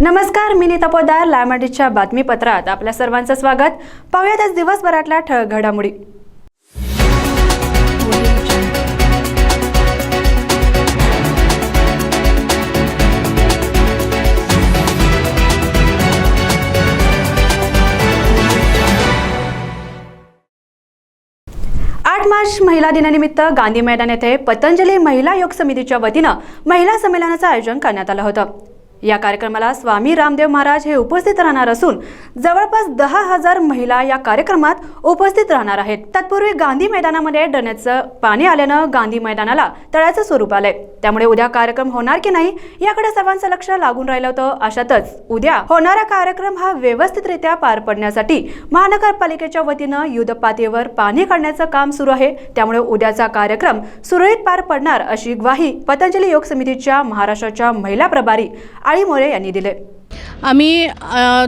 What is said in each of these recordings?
नमस्कार मी नीता पोदार लायमाटीच्या बातमीपत्रात आपल्या सर्वांचं स्वागत. पाहूयात आज दिवसभरातल्या ठळक घडामोडी. आठ मार्च महिला दिनानिमित्त गांधी मैदान येथे पतंजली महिला योग समितीच्या वतीनं महिला संमेलनाचं आयोजन करण्यात आलं होतं. या कार्यक्रमाला स्वामी रामदेव महाराज हे उपस्थित राहणार असून जवळपास दहा हजार महिला या कार्यक्रमात उपस्थित राहणार आहेत. तत्पूर्वी गांधी मैदानामध्ये डण्याचं पाणी आल्यानं गांधी मैदानाला तळ्याचं स्वरूप आलंय. त्यामुळे उद्या कार्यक्रम होणार की नाही याकडे सर्वांचं लक्ष लागून राहिलं होतं. अशातच उद्या होणारा कार्यक्रम हा व्यवस्थितरित्या पार पडण्यासाठी महानगरपालिकेच्या वतीनं युद्धपातळीवर पाणी काढण्याचं काम सुरू आहे. त्यामुळे उद्याचा कार्यक्रम सुरळीत पार पडणार अशी ग्वाही पतंजली योग समितीच्या महाराष्ट्राच्या महिला प्रभारी आळी मोरे यांनी दिले. आम्ही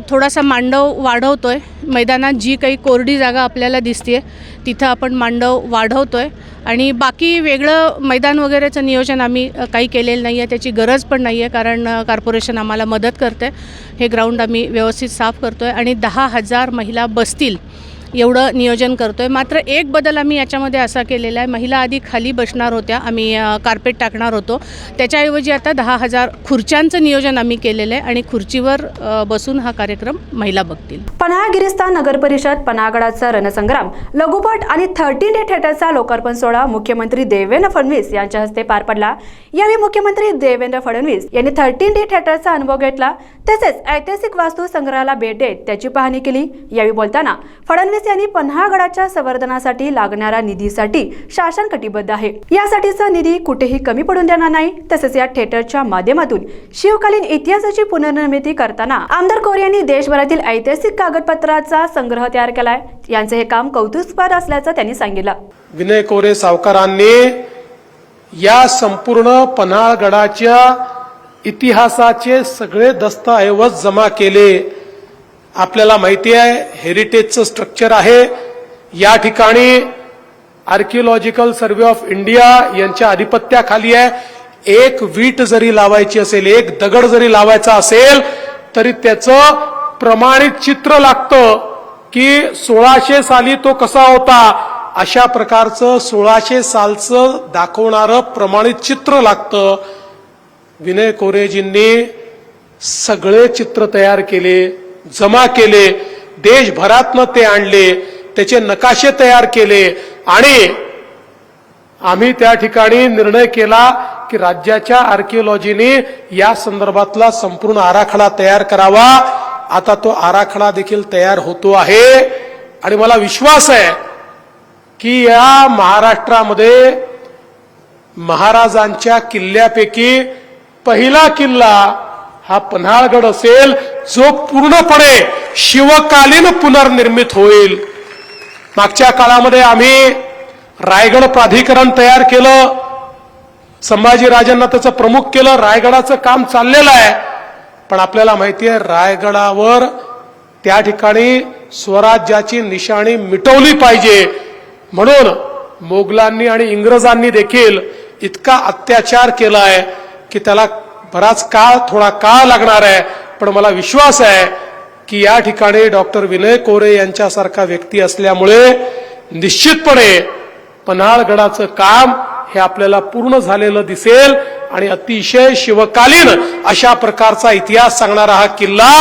थोडासा मांडव वाढवतो आहे मैदानात जी काही कोरडी जागा आपल्याला दिसते तिथं आपण मांडव वाढवतो आहे आणि बाकी वेगळं मैदान वगैरेचं नियोजन आम्ही काही केलेलं नाही आहे त्याची गरज पण नाही आहे कारण कॉर्पोरेशन आम्हाला मदत करते हे ग्राउंड आम्ही व्यवस्थित साफ करतो आहे आणि दहा हजार महिला बसतील. एवढं नियोजन करतो आहे मात्र एक बदल आम्ही याच्यामध्ये असा केलेला आहे. महिला आधी खाली बसणार होत्या. आम्ही कार्पेट टाकणार होतो. त्याच्याऐवजी आता दहा हजार खुर्च्यांचं नियोजन आम्ही केलेलं आहे आणि खुर्चीवर बसून हा कार्यक्रम महिला बघतील. पन्हाळगिरिस्ता नगर परिषद पन्हागडाचा रणसंग्राम लघुपट आणि थर्टी डे थिएटरचा लोकार्पण सोहळा मुख्यमंत्री देवेंद्र फडणवीस यांच्या हस्ते पार पडला. यावेळी मुख्यमंत्री देवेंद्र फडणवीस यांनी थर्टीन डे थिएटरचा अनुभव घेतला. तसेच ऐतिहासिक वास्तू संग्रहाला भेट देत त्याची पाहणी केली. यावेळी बोलताना फडणवीस यांनी पन्हाळगडाच्या संवर्धनासाठी लागणाऱ्या निधीसाठी शासन कटिबद्ध आहे. यासाठीचा निधी कुठेही कमी पडून देणार नाही. तसेच या थिएटरच्या माध्यमातून शिवकालीन इतिहासाची पुनर्निर्मिती करताना आमदार कोरे यांनी देशभरातील ऐतिहासिक कागदपत्राचा संग्रह तयार केलाय. यांचे हे काम कौतुकस्पद असल्याचं त्यांनी सांगितलं. विनय कोरे सावकारांनी या संपूर्ण पन्हाळगडाच्या इतिहासाचे सगळे दस्तऐवज जमा केले. आपल्याला माहिती आहे हेरिटेजचं स्ट्रक्चर आहे. या ठिकाणी आर्किओलॉजिकल सर्व्हे ऑफ इंडिया यांच्या अधिपत्याखाली आहे. एक वीट जरी लावायची असेल एक दगड जरी लावायचा असेल तरी त्याचं प्रमाणित चित्र लागतं की सोळाशे साली तो कसा होता. अशा प्रकारचं सोळाशे सालचं दाखवणारं प्रमाणित चित्र लागतं. विनय कोरेजींनी सगळे चित्र तयार केले. जमा केले देशभरातनं ते आणले त्याचे नकाशे तयार केले आणि आम्ही त्या ठिकाणी निर्णय केला की राज्याच्या आर्किओलॉजीने या संदर्भातला संपूर्ण आराखडा तयार करावा. आता तो आराखडा देखील तयार होतो आहे. आणि मला विश्वास आहे की या महाराष्ट्रामध्ये महाराजांच्या किल्ल्यापैकी पहिला किल्ला हा पन्हाळगड असेल जो पूर्णपणे शिवकालीन पुनर्निर्मित होईल. मागच्या काळामध्ये आम्ही रायगड प्राधिकरण तयार केलं संभाजीराजांना त्याचं प्रमुख केलं रायगडाचं काम चाललेलं आहे. पण आपल्याला माहिती आहे रायगडावर त्या ठिकाणी स्वराज्याची निशाणी मिटवली पाहिजे. म्हणून मोगलांनी आणि इंग्रजांनी देखील इतका अत्याचार केला आहे की त्याला बराच काळ थोडा काळ लागणार आहे पण मला विश्वास आहे की या ठिकाणी डॉक्टर विनय कोरे यांच्यासारखा व्यक्ती असल्यामुळे निश्चितपणे पन्हाळगडाचं काम हे आपल्याला पूर्ण झालेलं दिसेल आणि अतिशय शिवकालीन अशा प्रकारचा इतिहास सांगणारा हा किल्ला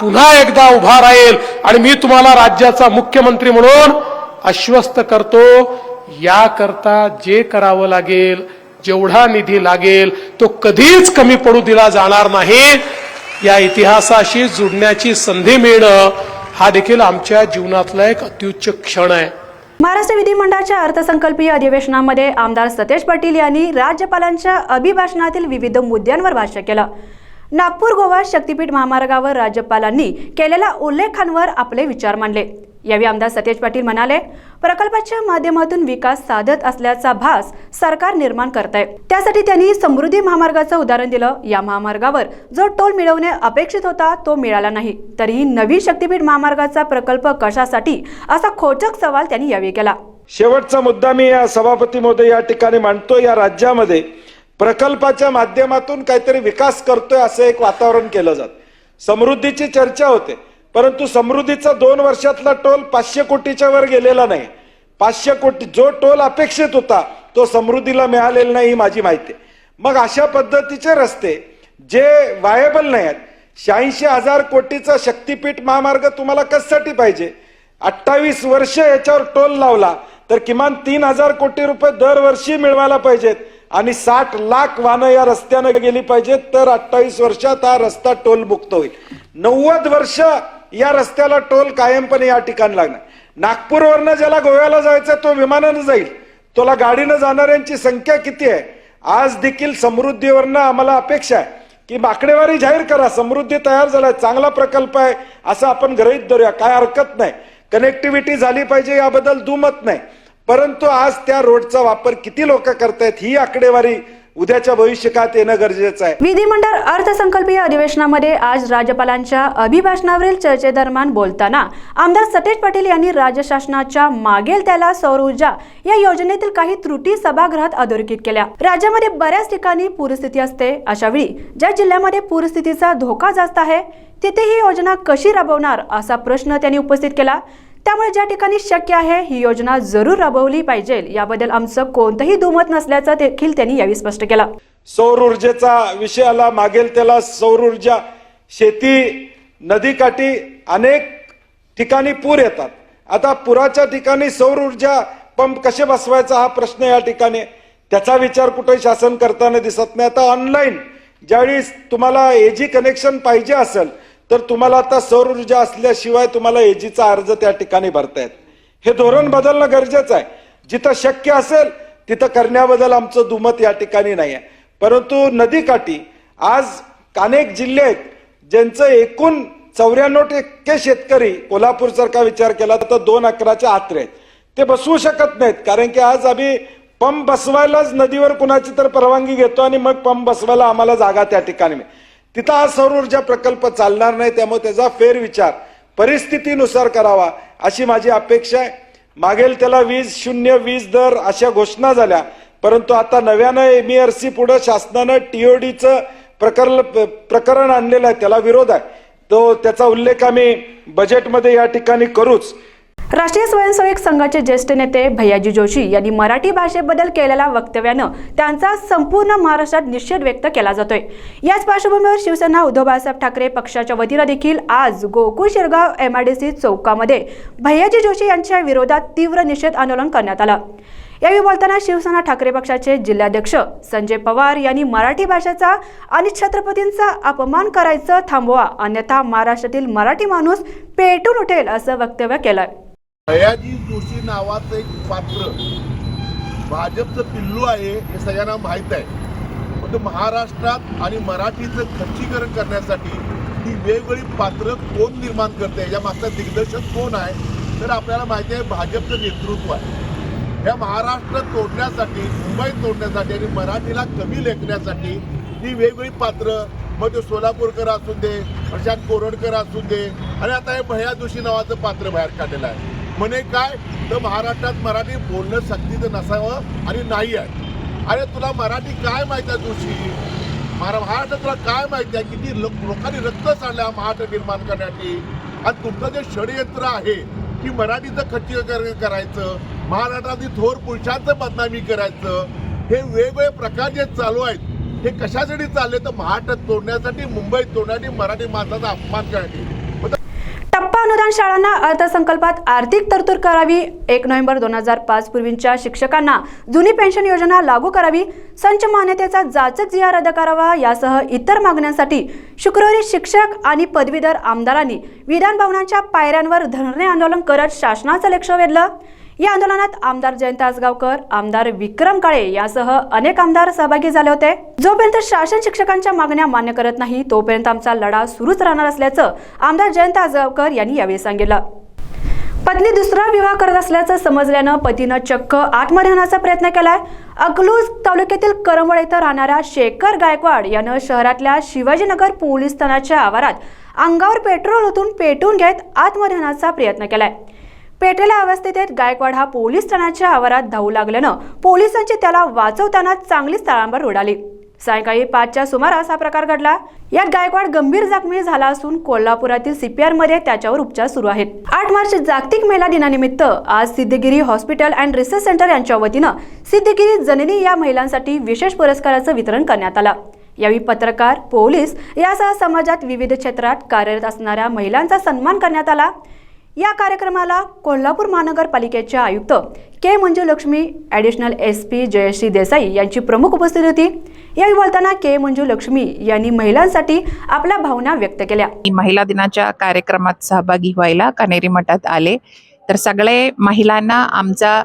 पुन्हा एकदा उभा राहील. आणि मी तुम्हाला राज्याचा मुख्यमंत्री म्हणून आश्वस्त करतो याकरता जे करावं लागेल जेवढा निधी लागेल तो कधीच कमी पडू दिला जाणार नाही. या इतिहासाशी जुडण्याची संधी मिळणं हा देखील आमच्या जीवनातला एक अत्युच्च क्षण आहे. महाराष्ट्र विधिमंडळाच्या अर्थसंकल्पीय अधिवेशनामध्ये आमदार सतेज पाटील यांनी राज्यपालांच्या अभिभाषणातील विविध मुद्द्यांवर भाष्य केलं. नागपूर गोवा शक्तीपीठ महामार्गावर राज्यपालांनी केलेल्या उल्लेखांवर आपले विचार मांडले. यावेळी आमदार सतेज पाटील म्हणाले प्रकल्पाच्या माध्यमातून विकास साधत असल्याचा भास सरकार निर्माण करत आहे त्यासाठी त्यांनी समृद्धी महामार्गाचं उदाहरण दिलं. या महामार्गावर जो टोल मिळवणे अपेक्षित होता तो मिळाला नाही. तरीही नवी शक्तीपीठ महामार्गाचा प्रकल्प कशासाठी असा खोचक सवाल त्यांनी यावेळी केला. शेवटचा मुद्दा मी या सभापती महोदय या ठिकाणी मांडतो या राज्यामध्ये प्रकल्पाच्या माध्यमातून काहीतरी विकास करतोय असं एक वातावरण केलं जात. समृद्धीची चर्चा होते. परंतु समृद्धीचा दोन वर्षातला टोल पाचशे कोटीच्या वर गेलेला नाही. पाचशे कोटी जो टोल अपेक्षित होता तो समृद्धीला मिळालेला नाही ही माझी माहिती मग अशा पद्धतीचे रस्ते जे वायबल नाही आहेत शहाऐंशी हजार कोटीचा शक्तीपीठ महामार्ग तुम्हाला कशासाठी पाहिजे? अठ्ठावीस वर्ष याच्यावर टोल लावला तर किमान तीन हजार कोटी रुपये दरवर्षी मिळवायला पाहिजेत आणि साठ लाख वाहनं या रस्त्यानं गेली पाहिजेत तर अठ्ठावीस वर्षात हा रस्ता टोल मुक्त होईल. नव्वद वर्ष या रस्त्याला टोल कायमपणे या ठिकाणी लागणार. नागपूरवरनं ज्याला गोव्याला जायचं तो विमानानं जाईल. तुला गाडीनं जाणाऱ्यांची संख्या किती आहे? आज देखील समृद्धीवरनं आम्हाला अपेक्षा आहे की माकडेवारी जाहीर करा समृद्धी तयार झालाय चांगला प्रकल्प आहे असं आपण गृहीत धरूया. काय हरकत नाही. कनेक्टिव्हिटी झाली पाहिजे याबद्दल दुमत नाही. परंतु आज त्या रोडचा वापर किती लोक करतायत ही आकडेवारी उद्याच्या भविष्यकाळात येणं गरजेचं आहे. विधिमंडळ अर्थसंकल्पीय अधिवेशनामध्ये आज राज्यपालांच्या अभिभाषणावरील चर्चेदरम्यान बोलताना आमदार सतेज पाटील यांनी राज्य शासनाच्या मागेल त्याला सौर ऊर्जा या योजनेतील काही त्रुटी सभागृहात अधोरेखित केल्या. राज्यामध्ये बऱ्याच ठिकाणी पूरस्थिती असते अशा वेळी ज्या जिल्ह्यामध्ये पूरस्थितीचा धोका जास्त आहे तिथे ही योजना कशी राबवणार असा प्रश्न त्यांनी उपस्थित केला. त्यामुळे ज्या ठिकाणी शक्य आहे ही योजना जरूर राबवली पाहिजे. याबद्दल आमचं कोणतंही दुमत नसल्याचं देखील त्यांनी यावेळी स्पष्ट केलं. सौर ऊर्जेचा विषय आला मागेल त्याला सौर ऊर्जा शेती नदीकाठी अनेक ठिकाणी पूर येतात. आता पुराच्या ठिकाणी सौर ऊर्जा पंप कसे बसवायचा हा प्रश्न या ठिकाणी त्याचा विचार कुठे शासन करताना दिसत नाही. आता ऑनलाईन ज्यावेळी तुम्हाला एजी कनेक्शन पाहिजे असेल तर तुम्हाला आता सौर ऊर्जा असल्याशिवाय तुम्हाला एजीचा अर्ज त्या ठिकाणी भरतायत हे धोरण बदलणं गरजेचं आहे. जिथं शक्य असेल तिथं करण्याबद्दल आमचं दुमत या ठिकाणी नाही आहे परंतु नदीकाठी आज अनेक जिल्हे आहेत ज्यांचं एकूण चौऱ्याण्णव टक्के शेतकरी कोल्हापूर सारखा विचार केला तर दोन अकराच्या आत्रे आहेत. ते बसवू शकत नाहीत कारण की आज आम्ही पंप बसवायलाच नदीवर कुणाची तर परवानगी घेतो आणि मग पंप बसवायला आम्हाला जागा त्या ठिकाणी तिथं हा सौर ऊर्जा प्रकल्प चालणार नाही त्यामुळे त्याचा फेरविचार. परिस्थितीनुसार करावा अशी माझी अपेक्षा आहे. मागेल त्याला वीज शून्य वीज दर अशा घोषणा झाल्या. परंतु आता नव्यानं एम बी एर सी पुढं शासनानं टीओडीचं प्रकरण प्रकरण आणलेलं आहे त्याला विरोध आहे. तो त्याचा उल्लेख आम्ही बजेटमध्ये या ठिकाणी करूच. राष्ट्रीय स्वयंसेवक संघाचे ज्येष्ठ नेते भैयाजी जोशी यांनी मराठी भाषेबद्दल केलेल्या वक्तव्यानं त्यांचा संपूर्ण महाराष्ट्रात निषेध व्यक्त केला जातोय. याच पार्श्वभूमीवर शिवसेना उद्धव बाळासाहेब ठाकरे पक्षाच्या वतीनं देखील आज गोकुळ शिरगाव एमआयडीसी चौकामध्ये भैयाजी जोशी यांच्या विरोधात तीव्र निषेध आंदोलन करण्यात आलं. यावेळी बोलताना शिवसेना ठाकरे पक्षाचे जिल्हाध्यक्ष संजय पवार यांनी मराठी भाषेचा आणि छत्रपतींचा अपमान करायचं थांबवा अन्यथा महाराष्ट्रातील मराठी माणूस पेटून उठेल असं वक्तव्य केलंय. भयाजी जोशी नावाचं एक पात्र. भाजपचं पिल्लू आहे हे सगळ्यांना माहीत आहे. पण महाराष्ट्रात आणि मराठीचं खच्चीकरण करण्यासाठी ही वेगवेगळी पात्र कोण निर्माण करते या मागचा दिग्दर्शक कोण आहे तर आपल्याला माहिती आहे भाजपचं नेतृत्व आहे. या महाराष्ट्र तोडण्यासाठी मुंबई तोडण्यासाठी आणि मराठीला कमी लेखण्यासाठी ही वेगवेगळी पात्र मग ते सोलापूरकर असू दे प्रशांत कोरडकर असू दे आणि आता हे भया जोशी नावाचं पात्र बाहेर काढलेलं आहे. म्हणे काय? तर महाराष्ट्रात मराठी बोलणं सक्तीचं नसावं आणि नाही आहे. अरे तुला मराठी काय माहिती आहे तुझी महाराष्ट्रात तुला काय माहिती आहे? किती लोक लोकांनी रक्त सांडलं महाराष्ट्र निर्माण करण्यासाठी. आणि तुमचं जे षडयंत्र आहे की मराठीचं खच्चीकरण करायचं महाराष्ट्रातील थोर पुरुषांचं बदनामी करायचं हे वेगवेगळे प्रकार जे चालू आहेत हे कशासाठी चालले? तर महाराष्ट्र तोडण्यासाठी मुंबई तोडण्यासाठी मराठी माणसाचा अपमान करण्यासाठी. टप्पा अनुदान शाळांना अर्थसंकल्पात आर्थिक तरतूद करावी. एक नोव्हेंबर दोन हजार पाच पूर्वीच्या शिक्षकांना जुनी पेन्शन योजना लागू करावी. संच मान्यतेचा जाचक जिया रद्द करावा यासह इतर मागण्यांसाठी शुक्रवारी शिक्षक आणि पदवीधर आमदारांनी विधान भवनाच्या पायऱ्यांवर धरणे आंदोलन करत शासनाचं लक्ष वेधलं. या आंदोलनात आमदार जयंत आसगावकर आमदार विक्रम काळे यासह अनेक आमदार सहभागी झाले होते. जोपर्यंत शासन शिक्षकांच्या मागण्या मान्य करत नाही तोपर्यंत आमचा लढा सुरूच राहणार असल्याचं आमदार जयंत आसगावकर यांनी यावेळी सांगितलं. पत्नी दुसरा विवाह करत असल्याचं समजल्यानं पतीनं चक्क आत्मदहनाचा प्रयत्न केलाय. अकलूज तालुक्यातील करमळ इथं राहणाऱ्या शेखर गायकवाड यानं शहरातल्या शिवाजीनगर पोलीस ठाण्याच्या आवारात अंगावर पेट्रोल ओतून पेटून घेत आत्मदहनाचा प्रयत्न केलाय. पेटलेल्या अवस्थेत गायकवाड हा पोलीस ठाण्याच्या आवारात धावू लागल्यानं पोलिसांची त्याला वाचवताना चांगलीच तळांबर उडाली सायंकाळी पाचच्या सुमारास हा प्रकार घडला. यात गायकवाड गंभीर जखमी झाला असून कोल्हापुरातील सीपीआरमध्ये त्याच्यावर उपचार सुरू आहेत. आठ मार्च जागतिक महिला दिनानिमित्त आज Siddhagiri hospital and research centre यांच्या वतीनं सिद्धगिरी जननी या महिलांसाठी विशेष पुरस्काराचं वितरण करण्यात आलं. यावेळी पत्रकार पोलीस यासह समाजात विविध क्षेत्रात कार्यरत असणाऱ्या महिलांचा सन्मान करण्यात आला. या कार्यक्रमाला कोल्हापूर महानगरपालिकेच्या आयुक्त K Manjulakshmi additional S P Jayashree Desai यांची प्रमुख उपस्थिती होती. यावेळी बोलताना के मंजुलक्ष्मी यांनी महिलांसाठी आपल्या भावना व्यक्त केल्या. महिला दिनाच्या कार्यक्रमात सहभागी व्हायला कानेरी मठात आले. तर सगळे महिलांना आमचा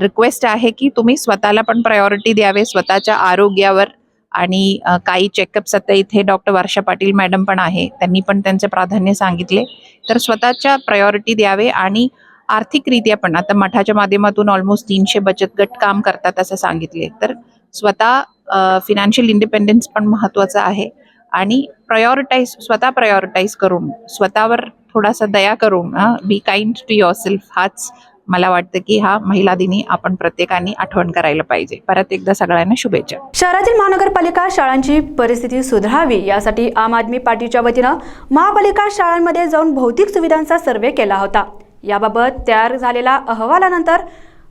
रिक्वेस्ट आहे की तुम्ही स्वतःला पण प्रायोरिटी द्यावे स्वतःच्या आरोग्यावर आणि काही चेकअप्स आता इथे डॉक्टर वर्षा पाटील मॅडम पण आहे त्यांनी पण त्यांचे प्राधान्य सांगितले. तर स्वतःच्या प्रायोरिटी द्यावे आणि आर्थिकरित्या पण आता मठाच्या माध्यमातून ऑलमोस्ट तीनशे बचत गट काम करतात असं सांगितले. तर स्वतः फिनान्शियल इंडिपेंडन्स पण महत्त्वाचं आहे आणि प्रायोरिटाईज स्वतः प्रायोरिटाईज करून स्वतःवर थोडासा दया करून be kind to yourself हाच मला वाटतं की हा महिला दिनी आपण प्रत्येकाने आठवण करायला पाहिजे. परत एकदा सगळ्यांना शुभेच्छा. शहरातील महानगरपालिका शाळांची परिस्थिती सुधारावी यासाठी आम आदमी पार्टीच्या वतीनं महापालिका शाळांमध्ये जाऊन भौतिक सुविधांचा सर्वे केला होता. याबाबत तयार झालेल्या अहवालानंतर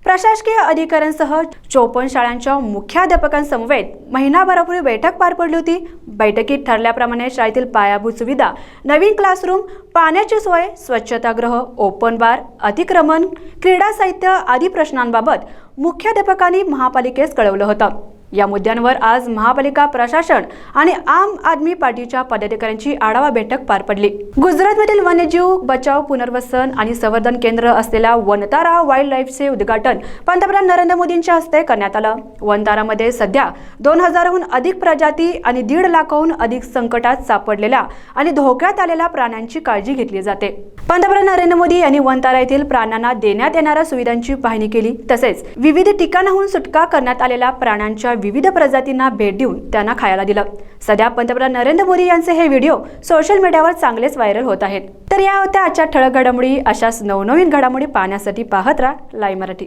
प्रशासकीय अधिकाऱ्यांसह चोपन्न शाळांच्या मुख्याध्यापकांसमवेत महिनाभरापूर्वी बैठक पार पडली होती. बैठकीत ठरल्याप्रमाणे शाळेतील पायाभूत सुविधा नवीन क्लासरूम पाण्याची सोय स्वच्छतागृह ओपन बार अतिक्रमण क्रीडा साहित्य आदी प्रश्नांबाबत मुख्याध्यापकांनी महापालिकेस कळवलं होतं. या मुद्द्यांवर आज महापालिका प्रशासन आणि आम आदमी पार्टीच्या पदाधिकाऱ्यांची आढावा बैठक पार पडली. गुजरातमधील वन्यजीव बचाव पुनर्वसन आणि संवर्धन केंद्र असलेल्या वनतारा वाईल्ड लाईफचे उद्घाटन पंतप्रधान नरेंद्र मोदींच्या हस्ते करण्यात आलं. वनतारामध्ये सध्या दोन हजारहून अधिक प्रजाती आणि दीड लाखाहून अधिक संकटात सापडलेल्या आणि धोक्यात आलेल्या प्राण्यांची काळजी घेतली जाते. पंतप्रधान नरेंद्र मोदी यांनी वनतारा येथील प्राण्यांना देण्यात येणाऱ्या सुविधांची पाहणी केली. तसेच विविध ठिकाणाहून सुटका करण्यात आलेल्या प्राण्यांच्या विविध प्रजातींना भेट देऊन त्यांना खायला दिलं. सध्या पंतप्रधान नरेंद्र मोदी यांचे हे व्हिडिओ सोशल मीडियावर चांगलेच व्हायरल होत आहेत. तर या होत्या आजच्या ठळक घडामोडी अशाच नवनवीन घडामोडी पाहण्यासाठी पाहत राहा लाईव्ह मराठी.